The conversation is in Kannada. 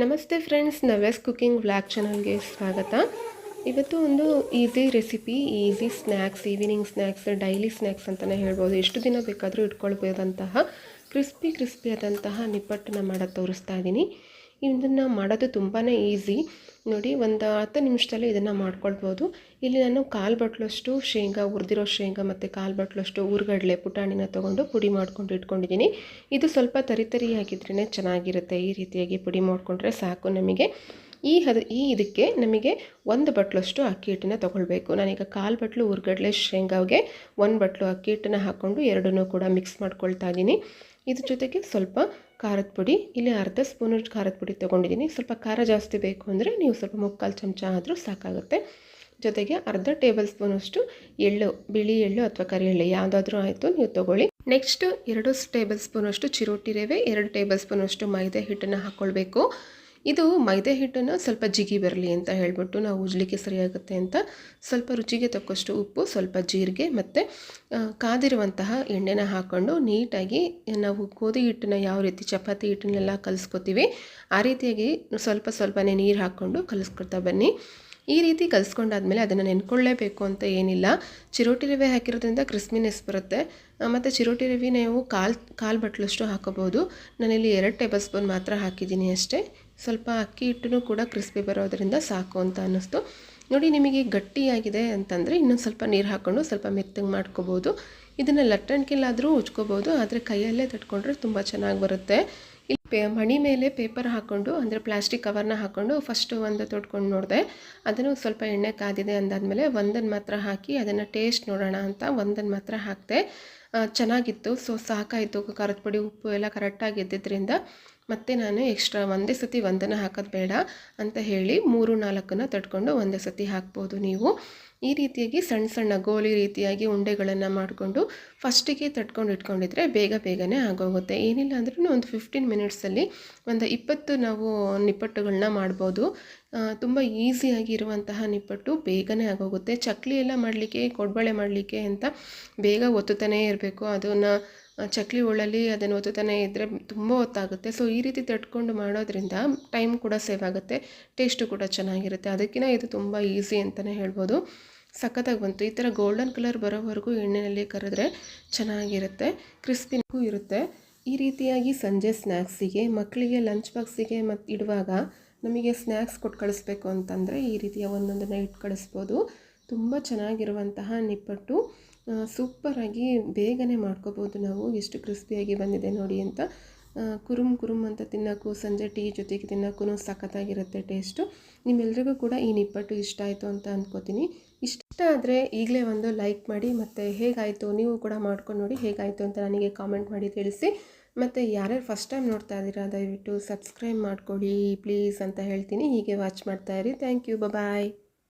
ನಮಸ್ತೆ ಫ್ರೆಂಡ್ಸ್, ನವ್ಯಾಸ್ ಕುಕಿಂಗ್ ವ್ಲಾಗ್ ಚಾನಲ್ಗೆ ಸ್ವಾಗತ. ಇವತ್ತು ಒಂದು easy recipe, easy snacks, evening snacks, daily snacks ಅಂತಲೇ ಹೇಳ್ಬೋದು. ಎಷ್ಟು ದಿನ ಬೇಕಾದರೂ ಇಟ್ಕೊಳ್ಬೋದಂತಹ, ಕ್ರಿಸ್ಪಿ ಕ್ರಿಸ್ಪಿ ಆದಂತಹ ನಿಪ್ಪಟ್ಟನ್ನ ಮಾಡೋದು ತೋರಿಸ್ತಾ ಇದ್ದೀನಿ ಇದನ್ನು ಮಾಡೋದು ತುಂಬಾ ಈಸಿ. ನೋಡಿ, ಒಂದು ಹತ್ತು ನಿಮಿಷದಲ್ಲಿ ಇದನ್ನು ಮಾಡ್ಕೊಳ್ಬೋದು. ಇಲ್ಲಿ ನಾನು ಕಾಲು ಬಟ್ಲಷ್ಟು ಶೇಂಗಾ, ಹುರಿದಿರೋ ಶೇಂಗಾ ಮತ್ತು ಕಾಲು ಬಟ್ಲಷ್ಟು ಊರುಗಡಲೆ ಪುಟಾಣಿನ ತೊಗೊಂಡು ಪುಡಿ ಮಾಡ್ಕೊಂಡು ಇಟ್ಕೊಂಡಿದ್ದೀನಿ. ಇದು ಸ್ವಲ್ಪ ತರಿ ತರಿಯಾಗಿದ್ರೇ ಚೆನ್ನಾಗಿರುತ್ತೆ. ಈ ರೀತಿಯಾಗಿ ಪುಡಿ ಮಾಡಿಕೊಂಡ್ರೆ ಸಾಕು ನಮಗೆ. ಈ ಹದ, ಈ ಇದಕ್ಕೆ ನಮಗೆ ಒಂದು ಬಟ್ಲಷ್ಟು ಅಕ್ಕಿ ಹಿಟ್ಟನ್ನ ತೊಗೊಳ್ಬೇಕು. ನಾನೀಗ ಕಾಲು ಬಟ್ಲು ಉರ್ಗಡ್ಲೆ ಶೇಂಗಾವಿಗೆ ಒಂದು ಬಟ್ಲು ಅಕ್ಕಿ ಹಿಟ್ಟನ್ನ ಹಾಕ್ಕೊಂಡು ಎರಡನ್ನೂ ಕೂಡ ಮಿಕ್ಸ್ ಮಾಡ್ಕೊಳ್ತಾ ಇದ್ದೀನಿ. ಇದ್ರ ಜೊತೆಗೆ ಸ್ವಲ್ಪ ಖಾರದ ಪುಡಿ, ಇಲ್ಲಿ ಅರ್ಧ ಸ್ಪೂನಷ್ಟು ಖಾರದ ಪುಡಿ ತೊಗೊಂಡಿದ್ದೀನಿ. ಸ್ವಲ್ಪ ಖಾರ ಜಾಸ್ತಿ ಬೇಕು ಅಂದರೆ ನೀವು ಸ್ವಲ್ಪ ಮುಕ್ಕಾಲು ಚಮಚ ಆದರೂ ಸಾಕಾಗುತ್ತೆ. ಜೊತೆಗೆ ಅರ್ಧ ಟೇಬಲ್ ಸ್ಪೂನಷ್ಟು ಎಳ್ಳು, ಬಿಳಿ ಎಳ್ಳು ಅಥವಾ ಕರಿ ಎಳ್ಳು ಯಾವುದಾದ್ರೂ ಆಯಿತು ನೀವು ತೊಗೊಳ್ಳಿ. ನೆಕ್ಸ್ಟ್ ಎರಡು ಟೇಬಲ್ ಸ್ಪೂನಷ್ಟು ಚಿರೋಟಿ ರವೆ, ಎರಡು ಟೇಬಲ್ ಸ್ಪೂನಷ್ಟು ಮೈದೆ ಹಿಟ್ಟನ್ನು ಹಾಕ್ಕೊಳ್ಬೇಕು ಇದು ಮೈದೆ ಹಿಟ್ಟನ್ನು ಸ್ವಲ್ಪ ಜಿಗಿ ಬರಲಿ ಅಂತ ಹೇಳ್ಬಿಟ್ಟು ನಾವು ಉಜ್ಲಿಕ್ಕೆ ಸರಿಯಾಗುತ್ತೆ ಅಂತ ಸ್ವಲ್ಪ ರುಚಿಗೆ ತಕ್ಕಷ್ಟು ಉಪ್ಪು, ಸ್ವಲ್ಪ ಜೀರಿಗೆ ಮತ್ತು ಕಾದಿರುವಂತಹ ಎಣ್ಣೆನ ಹಾಕ್ಕೊಂಡು ನೀಟಾಗಿ ನಾವು ಗೋಧಿ ಹಿಟ್ಟನ್ನ ಯಾವ ರೀತಿ ಚಪಾತಿ ಹಿಟ್ಟನ್ನೆಲ್ಲ ಕಲಿಸ್ಕೊತೀವಿ, ಆ ರೀತಿಯಾಗಿ ಸ್ವಲ್ಪ ಸ್ವಲ್ಪನೇ ನೀರು ಹಾಕ್ಕೊಂಡು ಕಲಿಸ್ಕೊಡ್ತಾ ಬನ್ನಿ. ಈ ರೀತಿ ಕಲಿಸ್ಕೊಂಡಾದ್ಮೇಲೆ ಅದನ್ನು ನೆನ್ಕೊಳ್ಳೇಬೇಕು ಅಂತ ಏನಿಲ್ಲ. ಚಿರೋಟಿ ರವೆ ಹಾಕಿರೋದ್ರಿಂದ ಕ್ರಿಸ್ಮಿನೆಸ್ ಬರುತ್ತೆ. ಮತ್ತು ಚಿರೋಟಿ ರವೆ ನೀವು ಕಾಲು ಕಾಲು ಬಟ್ಲಷ್ಟು ಹಾಕೋಬೋದು ನಾನಿಲ್ಲಿ ಎರಡು ಟೇಬಲ್ ಸ್ಪೂನ್ ಮಾತ್ರ ಹಾಕಿದ್ದೀನಿ ಅಷ್ಟೇ. ಸ್ವಲ್ಪ ಅಕ್ಕಿ ಹಿಟ್ಟು ಕೂಡ ಕ್ರಿಸ್ಪಿ ಬರೋದರಿಂದ ಸಾಕು ಅಂತ ಅನ್ನಿಸ್ತು. ನೋಡಿ, ನಿಮಗೆ ಗಟ್ಟಿಯಾಗಿದೆ ಅಂತಂದರೆ ಇನ್ನೊಂದು ಸ್ವಲ್ಪ ನೀರು ಹಾಕ್ಕೊಂಡು ಸ್ವಲ್ಪ ಮೆತ್ತಗೆ ಮಾಡ್ಕೋಬೋದು. ಇದನ್ನು ಲಟ್ಟಣಿಕೆಲ್ಲಾದರೂ ಉಜ್ಕೋಬೋದು, ಆದರೆ ಕೈಯಲ್ಲೇ ತಟ್ಕೊಂಡ್ರೆ ತುಂಬ ಚೆನ್ನಾಗಿ ಬರುತ್ತೆ. ಇಲ್ಲಿ ಪೇ ಮಣಿ ಮೇಲೆ ಪೇಪರ್ ಹಾಕ್ಕೊಂಡು ಅಂದರೆ ಪ್ಲಾಸ್ಟಿಕ್ ಕವರ್ನ ಹಾಕ್ಕೊಂಡು ಫಸ್ಟು ಒಂದು ತೊಟ್ಕೊಂಡು ನೋಡಿದೆ. ಅದನ್ನು ಸ್ವಲ್ಪ ಎಣ್ಣೆ ಕಾದಿದೆ ಅಂದಾದಮೇಲೆ ಒಂದನ್ನು ಮಾತ್ರ ಹಾಕಿ ಅದನ್ನು ಟೇಸ್ಟ್ ನೋಡೋಣ ಅಂತ ಒಂದನ್ನು ಮಾತ್ರ ಹಾಕಿದೆ. ಚೆನ್ನಾಗಿತ್ತು. ಸೊ, ಸಾಕಾಯಿತು. ಖಾರದ ಪುಡಿ, ಉಪ್ಪು ಎಲ್ಲ ಕರೆಕ್ಟಾಗಿ ಇದ್ದಿದ್ದರಿಂದ ಮತ್ತು ನಾನು ಎಕ್ಸ್ಟ್ರಾ ಒಂದೇ ಸತಿ ಒಂದನ್ನು ಹಾಕೋದು ಬೇಡ ಅಂತ ಹೇಳಿ ಮೂರು ನಾಲ್ಕನ್ನು ತಟ್ಕೊಂಡು ಒಂದೇ ಸತಿ ಹಾಕ್ಬೋದು ನೀವು. ಈ ರೀತಿಯಾಗಿ ಸಣ್ಣ ಸಣ್ಣ ಗೋಲಿ ರೀತಿಯಾಗಿ ಉಂಡೆಗಳನ್ನು ಮಾಡಿಕೊಂಡು ಫಸ್ಟಿಗೆ ತಟ್ಕೊಂಡು ಇಟ್ಕೊಂಡಿದ್ರೆ ಬೇಗ ಬೇಗನೆ ಆಗೋಗುತ್ತೆ. ಏನಿಲ್ಲ ಅಂದ್ರೂ ಒಂದು ಫಿಫ್ಟೀನ್ ಮಿನಿಟ್ಸಲ್ಲಿ ಒಂದು ಇಪ್ಪತ್ತು ನಾವು ನಿಪ್ಪಟ್ಟುಗಳನ್ನ ಮಾಡ್ಬೋದು. ತುಂಬ ಈಸಿಯಾಗಿ ಇರುವಂತಹ ನಿಪ್ಪಟ್ಟು ಬೇಗನೆ ಆಗೋಗುತ್ತೆ. ಚಕ್ಲಿ ಎಲ್ಲ ಮಾಡಲಿಕ್ಕೆ, ಕೊಡ್ಬಳೆ ಮಾಡಲಿಕ್ಕೆ ಅಂತ ಬೇಗ ಒತ್ತುತ್ತಾನೇ ಇರಬೇಕು. ಅದನ್ನು ಚಕ್ಲಿ ಉಳ್ಳಲ್ಲಿ ಅದನ್ನು ಒತ್ತುತ್ತಾನೆ ಇದ್ದರೆ ತುಂಬ ಹೊತ್ತಾಗುತ್ತೆ. ಸೊ ಈ ರೀತಿ ತಟ್ಕೊಂಡು ಮಾಡೋದ್ರಿಂದ ಟೈಮ್ ಕೂಡ ಸೇವ್ ಆಗುತ್ತೆ ಟೇಸ್ಟು ಕೂಡ ಚೆನ್ನಾಗಿರುತ್ತೆ. ಅದಕ್ಕಿಂತ ಇದು ತುಂಬ ಈಸಿ ಅಂತಲೇ ಹೇಳ್ಬೋದು. ಸಖತ್ತಾಗಿ ಬಂತು. ಈ ಥರ ಗೋಲ್ಡನ್ ಕಲರ್ ಬರೋವರೆಗೂ ಎಣ್ಣೆಯಲ್ಲಿ ಕರೆದ್ರೆ ಚೆನ್ನಾಗಿರುತ್ತೆ ಕ್ರಿಸ್ಪಿನೂ ಇರುತ್ತೆ. ಈ ರೀತಿಯಾಗಿ ಸಂಜೆ ಸ್ನ್ಯಾಕ್ಸಿಗೆ ಮಕ್ಕಳಿಗೆ ಲಂಚ್ ಬಾಕ್ಸಿಗೆ ಮತ್ತು ಇಡುವಾಗ ನಮಗೆ ಸ್ನ್ಯಾಕ್ಸ್ ಕೊಟ್ಟು ಕಳಿಸ್ಬೇಕು ಅಂತಂದರೆ ಈ ರೀತಿಯ ಒಂದೊಂದನ್ನು ಇಟ್ಟು ಕಳಿಸ್ಬೋದು. ತುಂಬ ಚೆನ್ನಾಗಿರುವಂತಹ ನಿಪ್ಪಟ್ಟು ಸೂಪರಾಗಿ ಬೇಗನೆ ಮಾಡ್ಕೋಬೋದು ನಾವು. ಎಷ್ಟು ಕ್ರಿಸ್ಪಿಯಾಗಿ ಬಂದಿದೆ ನೋಡಿ ಅಂತ. ಕುರುಮ್ ಕುರುಮ್ ಅಂತ ತಿನ್ನೋಕ್ಕೂ, ಸಂಜೆ ಟೀ ಜೊತೆಗೆ ತಿನ್ನೋಕ್ಕೂ ಸಖತ್ತಾಗಿರುತ್ತೆ ಟೇಸ್ಟು. ನಿಮ್ಮೆಲ್ರಿಗೂ ಕೂಡ ಈ ನಿಪ್ಪಟ್ಟು ಇಷ್ಟ ಆಯಿತು ಅಂತ ಅಂದ್ಕೋತೀನಿ ಇಷ್ಟ ಆದರೆ ಈಗಲೇ ಒಂದು ಲೈಕ್ ಮಾಡಿ, ಮತ್ತು ಹೇಗಾಯಿತು ನೀವು ಕೂಡ ಮಾಡ್ಕೊಂಡು ನೋಡಿ ಹೇಗಾಯಿತು ಅಂತ ನನಗೆ ಕಾಮೆಂಟ್ ಮಾಡಿ ತಿಳಿಸಿ. ಮತ್ತು ಯಾರ್ಯಾರು ಫಸ್ಟ್ ಟೈಮ್ ನೋಡ್ತಾ ಇದ್ದೀರಾ, ದಯವಿಟ್ಟು ಸಬ್ಸ್ಕ್ರೈಬ್ ಮಾಡ್ಕೊಳ್ಳಿ ಪ್ಲೀಸ್ ಅಂತ ಹೇಳ್ತೀನಿ. ಹೀಗೆ ವಾಚ್ ಮಾಡ್ತಾಯಿರಿ ಥ್ಯಾಂಕ್ ಯು ಬಾಯ್